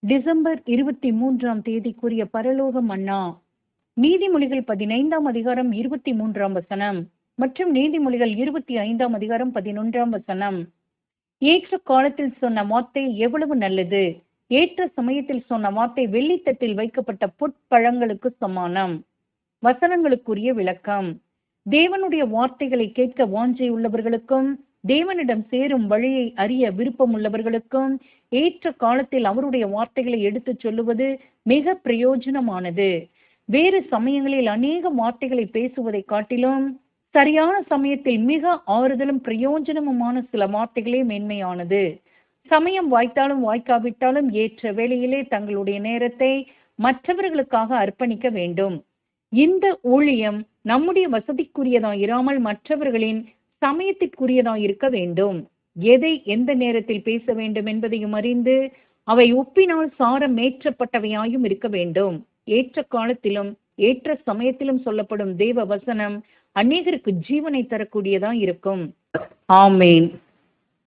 December இருபத்தி மூன்றாம் தேதிக்குரிய பரலோகம் அண்ணா நீதிமொழிகள் பதினைந்தாம் அதிகாரம் இருபத்தி மூன்றாம் வசனம் மற்றும் நீதிமொழிகள் இருபத்தி ஐந்தாம் அதிகாரம் பதினொன்றாம் வசனம். ஏற்ற காலத்தில் சொன்ன வார்த்தை எவ்வளவு நல்லது. ஏற்ற சமயத்தில் சொன்ன வார்த்தை வெள்ளித்தட்டில் வைக்கப்பட்ட பொற்பழங்களுக்கு சமானம். வசனங்களுக்குரிய விளக்கம். தேவனுடைய வார்த்தைகளை கேட்க வாஞ்சை உள்ளவர்களுக்கும் தேவனிடம் சேரும் வழியை அறிய விருப்பம் உள்ளவர்களுக்கும் ஏற்ற காலத்தில் அவருடைய வார்த்தைகளை எடுத்துச் சொல்லுவது மிக பிரயோஜனமானது. வேறு சமயங்களில் அநேக வார்த்தைகளை பேசுவதை காட்டிலும் சரியான சமயத்தில் மிக ஆறுதலும் பிரயோஜனமுமான சில வார்த்தைகளே மேன்மையானது. சமயம் வாய்த்தாலும் வாய்க்காவிட்டாலும் ஏற்ற வேளையிலே தங்களுடைய நேரத்தை மற்றவர்களுக்காக அர்ப்பணிக்க வேண்டும். இந்த ஊழியம் நம்முடைய வசதிக்குரியதா இராமல் மற்றவர்களின் சமயத்திற்குரியதா இருக்க வேண்டும். எதை எந்த நேரத்தில் பேச வேண்டும் என்பதையும் அறிந்து அவை உப்பினால் சாரம் ஏற்றப்பட்டவையாயும் இருக்க வேண்டும். ஏற்ற காலத்திலும் ஏற்ற சமயத்திலும் சொல்லப்படும் தேவ வசனம் அநேகருக்கு ஜீவனை தரக்கூடியதா இருக்கும். ஆமேன்.